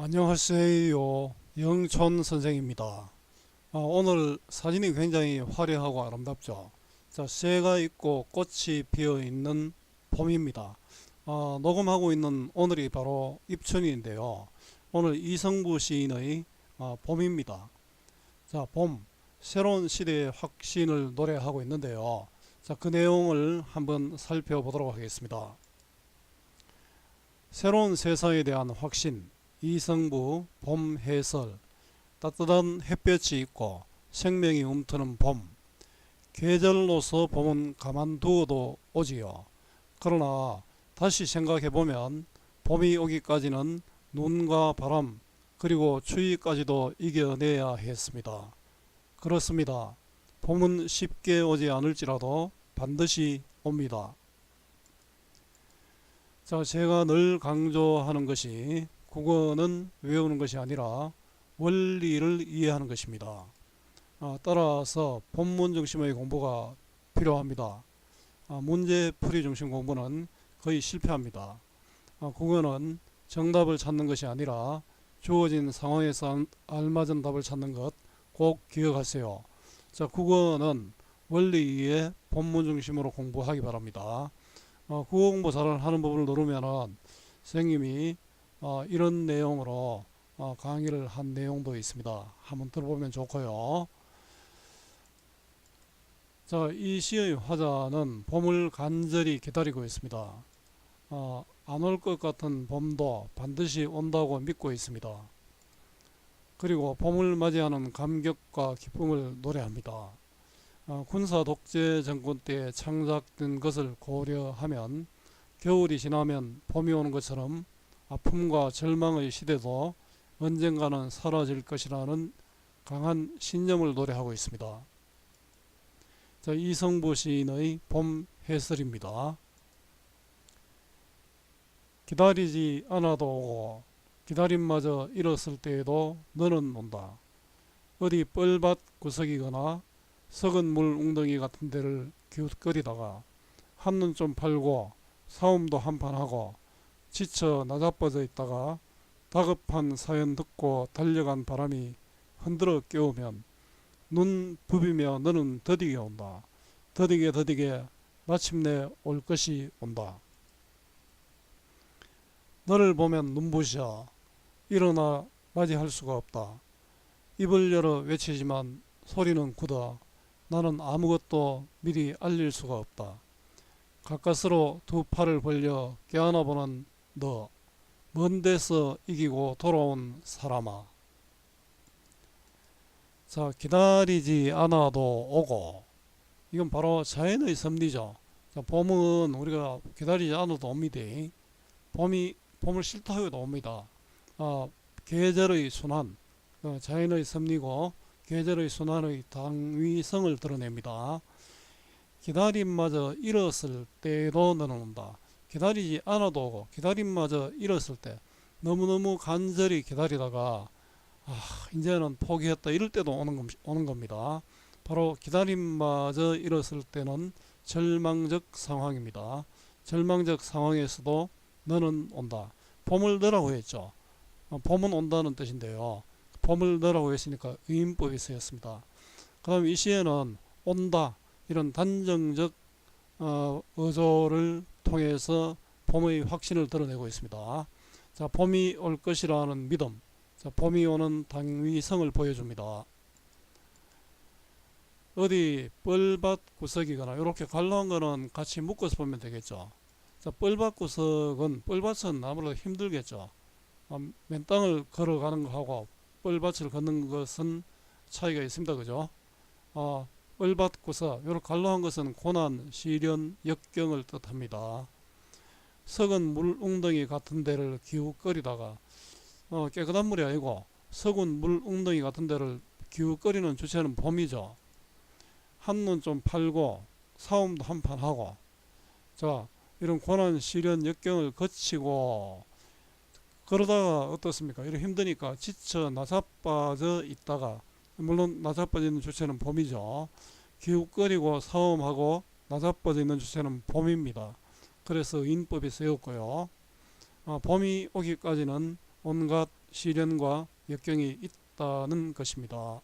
안녕하세요. 영촌 선생입니다. 아, 오늘 사진이 굉장히 화려하고 아름답죠. 자, 새가 있고 꽃이 피어 있는 봄입니다. 아, 녹음하고 있는 오늘이 바로 입춘인데요. 오늘 이성부 시인의 아, 봄입니다. 자, 봄. 새로운 시대의 확신을 노래하고 있는데요. 자, 그 내용을 한번 살펴보도록 하겠습니다. 새로운 세상에 대한 확신. 이성부 봄 해설. 따뜻한 햇볕이 있고 생명이 움트는 봄. 계절로서 봄은 가만두어도 오지요. 그러나 다시 생각해보면 봄이 오기까지는 눈과 바람 그리고 추위까지도 이겨내야 했습니다. 그렇습니다. 봄은 쉽게 오지 않을지라도 반드시 옵니다. 자 제가 늘 강조하는 것이 국어는 외우는 것이 아니라 원리를 이해하는 것입니다. 아, 따라서 본문 중심의 공부가 필요합니다. 아, 문제 풀이 중심 공부는 거의 실패합니다. 아, 국어는 정답을 찾는 것이 아니라 주어진 상황에서 안- 알맞은 답을 찾는 것 꼭 기억하세요. 자, 국어는 원리 이해 본문 중심으로 공부하기 바랍니다. 어, 국어 공부 잘 하는 부분을 누르면은 선생님이 어, 이런 내용으로 어, 강의를 한 내용도 있습니다. 한번 들어보면 좋고요. 자, 이 시의 화자는 봄을 간절히 기다리고 있습니다. 어, 안올 것 같은 봄도 반드시 온다고 믿고 있습니다. 그리고 봄을 맞이하는 감격과 기쁨을 노래합니다. 어, 군사 독재 정권 때 창작된 것을 고려하면 겨울이 지나면 봄이 오는 것처럼 아픔과 절망의 시대도 언젠가는 사라질 것이라는 강한 신념을 노래하고 있습니다. 자, 이성부 시인의 봄 해설입니다. 기다리지 않아도 오고 기다림마저 잃었을 때에도 너는 온다. 어디 뻘밭 구석이거나 썩은 물 웅덩이 같은 데를 기웃거리다가 한눈 좀 팔고 사움도 한판 하고 지쳐 나자빠져 있다가 다급한 사연 듣고 달려간 바람이 흔들어 깨우면 눈 부비며 너는 더디게 온다. 더디게 더디게 마침내 올 것이 온다. 너를 보면 눈부셔 일어나 맞이할 수가 없다. 입을 열어 외치지만 소리는 굳어 나는 아무것도 미리 알릴 수가 없다. 가까스로 두 팔을 벌려 껴안아 보는 너, 먼 데서 이기고 돌아온 사람아. 자, 기다리지 않아도 오고. 이건 바로 자연의 섭리죠. 자, 봄은 우리가 기다리지 않아도 옵니다. 봄이, 봄을 싫다 해도 옵니다. 아, 계절의 순환, 어, 자연의 섭리고, 계절의 순환의 당위성을 드러냅니다. 기다림마저 잃었을 때도 너는 온다. 기다리지 않아도 기다림마저 잃었을 때 너무너무 간절히 기다리다가 아 이제는 포기했다 이럴 때도 오는, 겁, 오는 겁니다. 바로 기다림마저 잃었을 때는 절망적 상황입니다. 절망적 상황에서도 너는 온다. 봄을 넣으라고 했죠. 어, 봄은 온다는 뜻인데요. 봄을 넣으라고 했으니까 의인법이 쓰였습니다. 그 다음에 이 시에는 온다 이런 단정적 어, 어조를 통해서 봄의 확신을 드러내고 있습니다. 자, 봄이 올 것이라는 믿음. 자, 봄이 오는 당위성을 보여줍니다. 어디 뻘밭 구석이거나 이렇게 갈라한 거는 같이 묶어서 보면 되겠죠. 자, 뻘밭 구석은 뻘밭은 아무래도 힘들겠죠. 어, 맨 땅을 걸어가는 거하고 뻘밭을 걷는 것은 차이가 있습니다. 그죠? 어, 구석, 이렇게 갈라한 것은 고난, 시련, 역경을 뜻합니다. 썩은 물 웅덩이 같은 데를 기웃거리다가 어, 깨끗한 물이 아니고 썩은 물 웅덩이 같은 데를 기웃거리는 주체는 봄이죠. 한눈 좀 팔고 사움도 한판 하고 자 이런 고난 시련 역경을 거치고 그러다가 어떻습니까? 이렇게 힘드니까 지쳐 나사빠져 있다가 물론 나사빠져 있는 주체는 봄이죠. 기웃거리고 사움하고 나사빠져 있는 주체는 봄입니다. 그래서 인법이 쓰였고요. 아, 봄이 오기까지는 온갖 시련과 역경이 있다는 것입니다.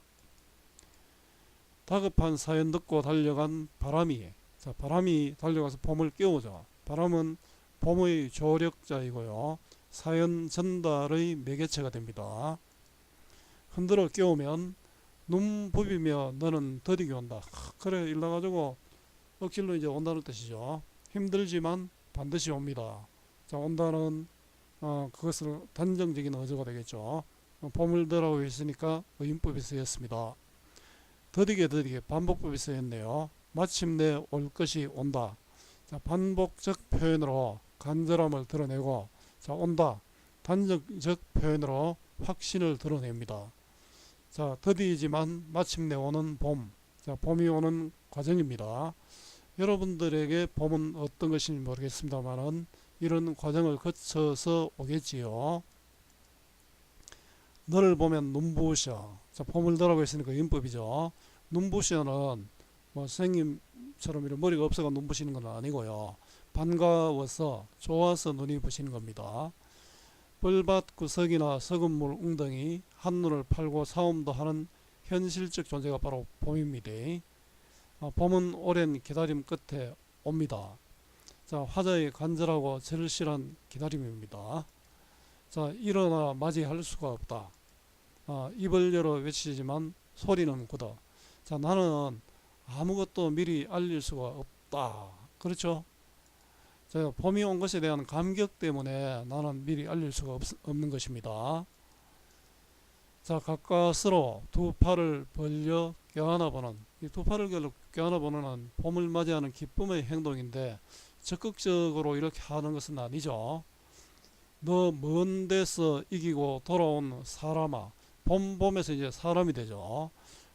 다급한 사연 듣고 달려간 바람이 자, 바람이 달려가서 봄을 깨우죠. 바람은 봄의 조력자이고요. 사연 전달의 매개체가 됩니다. 흔들어 깨우면 눈 부비며 너는 더디게 온다. 하, 그래 일러가지고 억질로 이제 온다는 뜻이죠. 힘들지만 반드시 옵니다. 자 온다는 어, 그것을 단정적인 어조가 되겠죠. 어, 들어오고 있으니까 의인법이 쓰였습니다. 더디게 더디게 반복법이 쓰였네요. 마침내 올 것이 온다. 자, 반복적 표현으로 간절함을 드러내고 자 온다. 단정적 표현으로 확신을 드러냅니다. 자 더디지만 마침내 오는 봄. 자 봄이 오는 과정입니다. 여러분들에게 봄은 어떤 것인지 모르겠습니다만은 이런 과정을 거쳐서 오겠지요. 너를 보면 눈부셔. 자, 봄을 더라고 했으니까 인법이죠. 눈부셔는 뭐 선생님처럼 이런 머리가 없어가 눈부시는 건 아니고요. 반가워서 좋아서 눈이 부시는 겁니다. 뻘밭 구석이나 썩은 물 웅덩이 한눈을 팔고 사움도 하는 현실적 존재가 바로 봄입니다. 아, 봄은 오랜 기다림 끝에 옵니다. 자, 화자의 간절하고 절실한 기다림입니다. 자, 일어나 맞이할 수가 없다. 아, 입을 열어 외치지만 소리는 굳어. 자, 나는 아무것도 미리 알릴 수가 없다. 그렇죠? 자, 봄이 온 것에 대한 감격 때문에 나는 미리 알릴 수가 없, 없는 것입니다. 자, 가까스로 두 팔을 벌려 껴안아 보는 이 두 팔을 걸려 껴안아 보는 봄을 맞이하는 기쁨의 행동인데 적극적으로 이렇게 하는 것은 아니죠. 너 먼 데서 이기고 돌아온 사람아. 봄 봄에서 이제 사람이 되죠.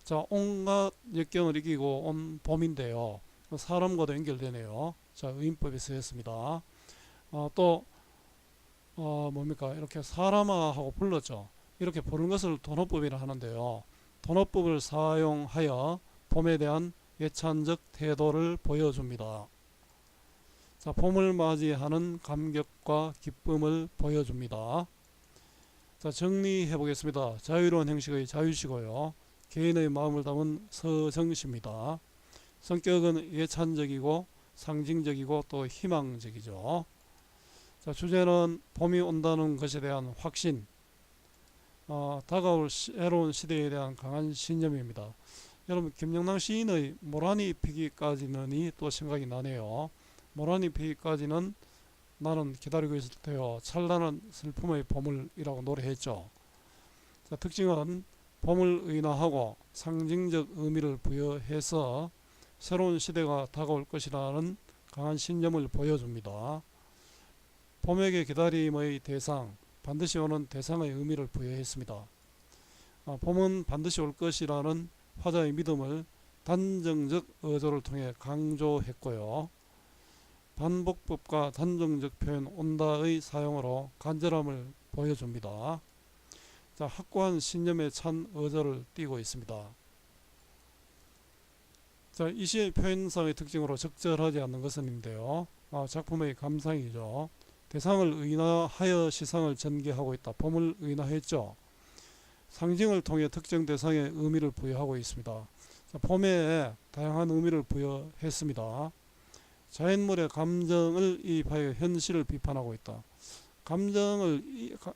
자, 온갖 역경을 이기고 온 봄인데요. 사람과도 연결되네요. 자, 의인법에 쓰였습니다. 어, 또 어, 뭡니까? 이렇게 사람아 하고 불렀죠. 이렇게 부르는 것을 돈어법이라 하는데요. 돈어법을 사용하여 봄에 대한 예찬적 태도를 보여줍니다. 자, 봄을 맞이하는 감격과 기쁨을 보여줍니다. 자, 정리해 보겠습니다. 자유로운 형식의 자유시고요. 개인의 마음을 담은 서정시입니다. 성격은 예찬적이고 상징적이고 또 희망적이죠. 자, 주제는 봄이 온다는 것에 대한 확신, 어, 다가올 시, 새로운 시대에 대한 강한 신념입니다. 여러분 김영남 시인의 모란이 피기까지는이 또 생각이 나네요. 모란이 피기까지는 나는 기다리고 있을 테요. 찬란한 슬픔의 봄을이라고 노래했죠. 자, 특징은 봄을 의나하고 상징적 의미를 부여해서 새로운 시대가 다가올 것이라는 강한 신념을 보여줍니다. 봄에게 기다림의 대상, 반드시 오는 대상의 의미를 부여했습니다. 아, 봄은 반드시 올 것이라는 화자의 믿음을 단정적 어조를 통해 강조했고요. 반복법과 단정적 표현 온다의 사용으로 간절함을 보여줍니다. 자, 확고한 신념에 찬 어조를 띠고 있습니다. 자, 이 시의 표현상의 특징으로 적절하지 않는 것은인데요. 아, 작품의 감상이죠. 대상을 의나하여 시상을 전개하고 있다. 봄을 의나했죠. 상징을 통해 특정 대상에 의미를 부여하고 있습니다. 자, 봄에 다양한 의미를 부여했습니다. 자연물의 감정을 이입하여 현실을 비판하고 있다. 감정을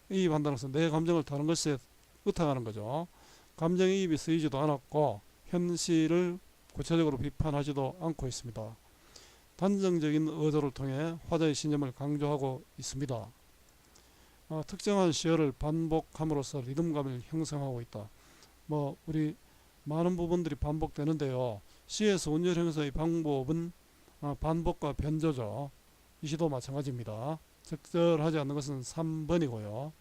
이입한다는 것은 내 감정을 다른 것에 의탁하는 거죠. 감정이입이 쓰이지도 않았고 현실을 구체적으로 비판하지도 않고 있습니다. 단정적인 의도를 통해 화자의 신념을 강조하고 있습니다. 어, 특정한 시어를 반복함으로써 리듬감을 형성하고 있다. 뭐 우리 많은 부분들이 반복되는데요. 시에서 운율 형성의 방법은 어, 반복과 변조죠. 이 시도 마찬가지입니다. 적절하지 않는 것은 3번이고요.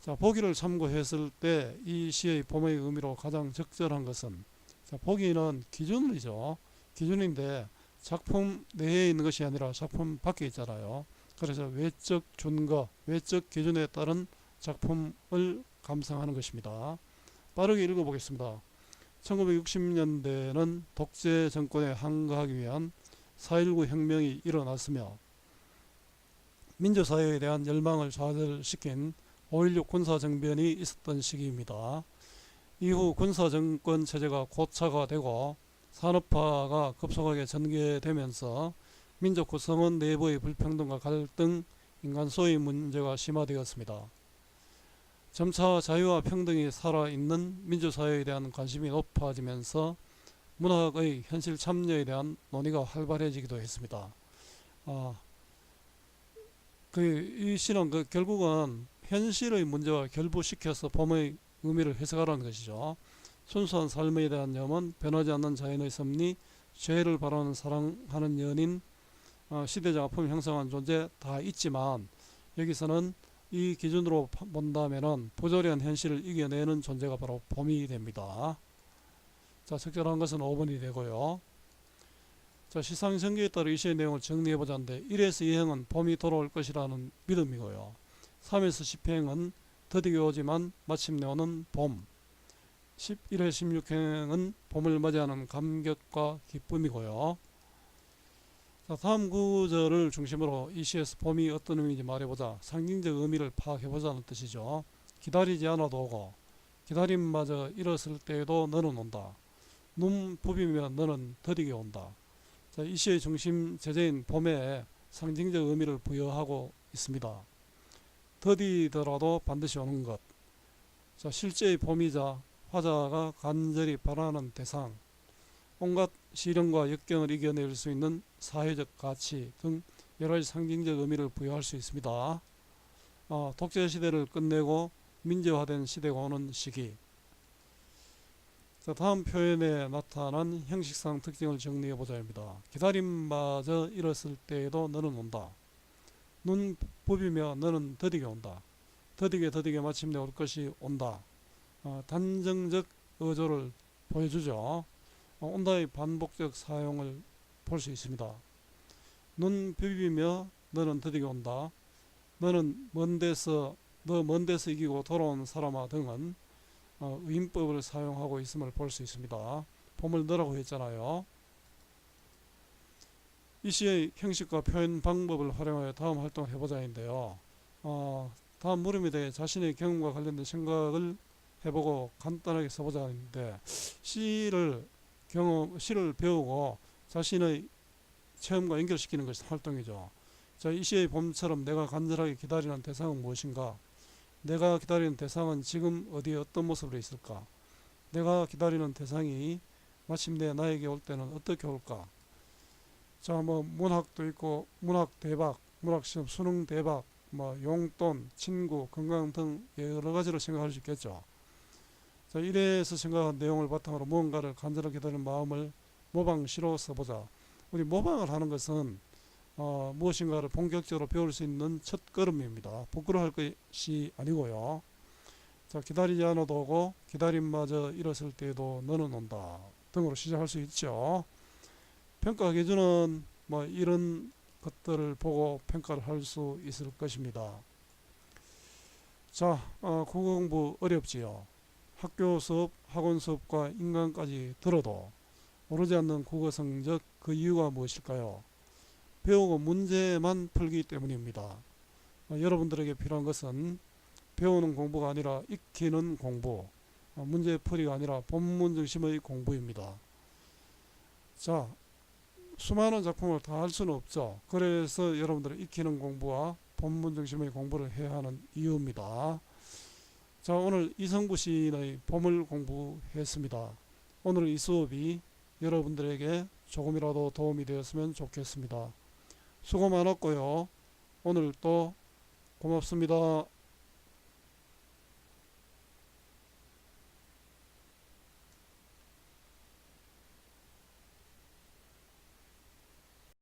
자, 보기를 참고했을 때 이 시의 봄의 의미로 가장 적절한 것은 자, 보기는 기준이죠. 기준인데 작품 내에 있는 것이 아니라 작품 밖에 있잖아요. 그래서 외적 준거, 외적 기준에 따른 작품을 감상하는 것입니다. 빠르게 읽어보겠습니다. 1960년대는 독재 정권에 항거하기 위한 4.19 혁명이 일어났으며 민주사회에 대한 열망을 좌절시킨 5.16 군사정변이 있었던 시기입니다. 이후 군사 정권 체제가 고차가 되고 산업화가 급속하게 전개되면서 민족 구성원 내부의 불평등과 갈등, 인간 소외 문제가 심화되었습니다. 점차 자유와 평등이 살아있는 민주사회에 대한 관심이 높아지면서 문학의 현실 참여에 대한 논의가 활발해지기도 했습니다. 아, 그 이 시는 그 결국은 현실의 문제와 결부시켜서 봄의 의미를 해석하라는 것이죠. 순수한 삶에 대한 염원, 변하지 않는 자연의 섭리, 죄를 바라는 사랑하는 연인, 어, 시대적 아픔을 형성한 존재 다 있지만 여기서는 이 기준으로 파- 본다면은 부조리한 현실을 이겨내는 존재가 바로 봄이 됩니다. 자, 적절한 것은 5번이 되고요. 자, 시상 전개에 따라 이 시의 내용을 정리해 보자는데 1에서 2행은 봄이 돌아올 것이라는 믿음이고요. 3에서 10행은 더디게 오지만 마침내 오는 봄. 11회 16행은 봄을 맞이하는 감격과 기쁨이고요. 자, 다음 구절을 중심으로 이 시에서 봄이 어떤 의미인지 말해보자. 상징적 의미를 파악해보자는 뜻이죠. 기다리지 않아도 오고 기다림마저 일었을 때에도 너는 온다. 눈 부비면 너는 더디게 온다. 자, 이 시의 중심 제재인 봄에 상징적 의미를 부여하고 있습니다. 더디더라도 반드시 오는 것. 자, 실제의 봄이자 화자가 간절히 바라는 대상, 온갖 시련과 역경을 이겨낼 수 있는 사회적 가치 등 여러 가지 상징적 의미를 부여할 수 있습니다. 어, 독재 시대를 끝내고 민주화된 시대가 오는 시기. 자, 다음 표현에 나타난 형식상 특징을 정리해 보자입니다. 기다림마저 일었을 때에도 너는 온다. 눈 부비며 너는 더디게 온다. 더디게 더디게 마침내 올 것이 온다. 어, 단정적 어조를 보여주죠. 어, 온다의 반복적 사용을 볼 수 있습니다. 눈 비비며 너는 더디게 온다. 너는 먼 데서 너 먼 데서 이기고 돌아온 사람아 등은 어, 의인법을 사용하고 있음을 볼 수 있습니다. 봄을 너라고 했잖아요. 이 시의 형식과 표현 방법을 활용하여 다음 활동을 해보자인데요. 어, 다음 물음에 대해 자신의 경험과 관련된 생각을 해보고 간단하게 써보자는데 시를 경험 시를 배우고 자신의 체험과 연결시키는 것이 활동이죠. 자, 이 시의 봄처럼 내가 간절하게 기다리는 대상은 무엇인가? 내가 기다리는 대상은 지금 어디에 어떤 모습으로 있을까? 내가 기다리는 대상이 마침내 나에게 올 때는 어떻게 올까? 자, 뭐 문학도 있고 문학 대박, 문학 시험 수능 대박, 뭐 용돈, 친구, 건강 등 여러 가지로 생각할 수 있겠죠. 자, 이래서 생각한 내용을 바탕으로 무언가를 간절하게 기다리는 마음을 모방시로 써보자. 우리 모방을 하는 것은 어, 무엇인가를 본격적으로 배울 수 있는 첫 걸음입니다. 부끄러워할 것이 아니고요. 자, 기다리지 않아도 오고 기다림마저 일었을 때에도 너는 온다 등으로 시작할 수 있죠. 평가 기준은 뭐 이런 것들을 보고 평가를 할 수 있을 것입니다. 자, 어, 공부 어렵지요. 학교 수업, 학원 수업과 인강까지 들어도 오르지 않는 국어 성적 그 이유가 무엇일까요? 배우고 문제만 풀기 때문입니다. 어, 여러분들에게 필요한 것은 배우는 공부가 아니라 익히는 공부, 어, 문제 풀이가 아니라 본문 중심의 공부입니다. 자, 수많은 작품을 다 할 수는 없죠. 그래서 여러분들은 익히는 공부와 본문 중심의 공부를 해야 하는 이유입니다. 자, 오늘 이성구 시인의 봄을 공부했습니다. 오늘 이 수업이 여러분들에게 조금이라도 도움이 되었으면 좋겠습니다. 수고 많았고요. 오늘 또 고맙습니다.